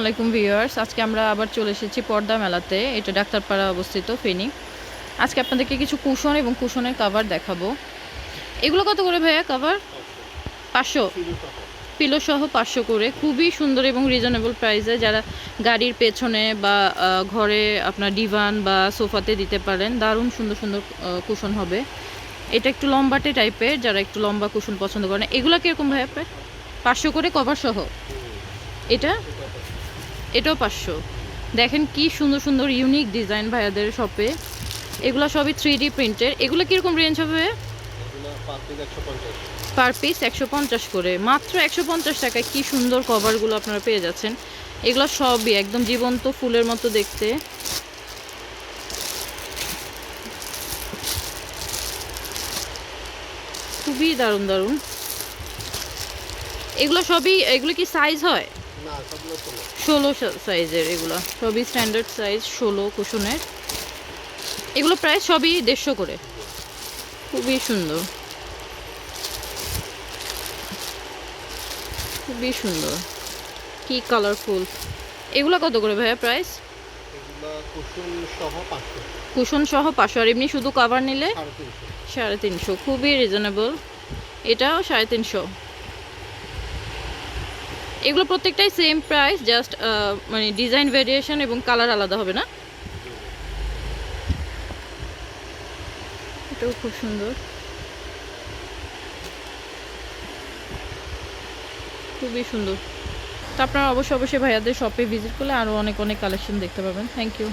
আলাইকুম ভিউয়ার্স। আজকে আমরা আবার চলে এসেছি পর্দা মেলাতে। এটা ডাক্তারপাড়া অবস্থিত, ফেনী। আজকে আপনাদেরকে কিছু কুশন এবং কুশনের কাভার দেখাবো। এগুলো কত করে ভাইয়া কাভার পাঁচশো। পিলো সহ পাঁচশো করে। খুবই সুন্দর এবং রিজনেবল প্রাইসে যারা গাড়ির পেছনে বা ঘরে আপনার ডিভান বা সোফাতে দিতে পারেন, দারুণ সুন্দর সুন্দর কুশন হবে। এটা একটু লম্বাটে টাইপের যারা একটু লম্বা কুশন পছন্দ করেন। এগুলো কীরকম ভাইয়া পাঁচশো করে কভার সহ। এটা? এটাও পাঁচশো। দেখেন কি সুন্দর সুন্দর ইউনিক ডিজাইন ভাইয়াদের শপে এগুলো সবই থ্রি ডি প্রিন্টের এগুলো কীরকম রেঞ্জ হবে পার পিস একশো পঞ্চাশ। করে। মাত্র একশো পঞ্চাশ টাকায় কি সুন্দর কভারগুলো আপনারা পেয়ে যাচ্ছেন। এগুলো সবই একদম জীবন্ত ফুলের মতো দেখতে। খুবই দারুণ দারুণ। এগুলো সবই এগুলো কি সাইজ হয়? ষোলো। সাইজের এগুলো। সবই স্ট্যান্ডার্ড সাইজ ষোলো কুশনের। এগুলো প্রায় সবই দেড়শো করে। খুবই সুন্দর। খুবই সুন্দর। কি কালারফুল এগুলো কত করে ভাইয়া প্রাইস কুশন সহ পাঁচশো। আর এমনি শুধু কভার নিলে? সাড়ে তিনশো। খুবই রিজনেবল এটাও সাড়ে তিনশো। এগুলো প্রত্যেকটাই সেম প্রাইস জাস্ট মানে ডিজাইন ভেরিয়েশন এবং কালার আলাদা হবে না? এটাও খুব সুন্দর। খুবই সুন্দর। তো আপনারা অবশ্যই অবশ্যই ভাইয়াদের শপে ভিজিট করলে আরও অনেক অনেক কালেকশন দেখতে পাবেন। Thank you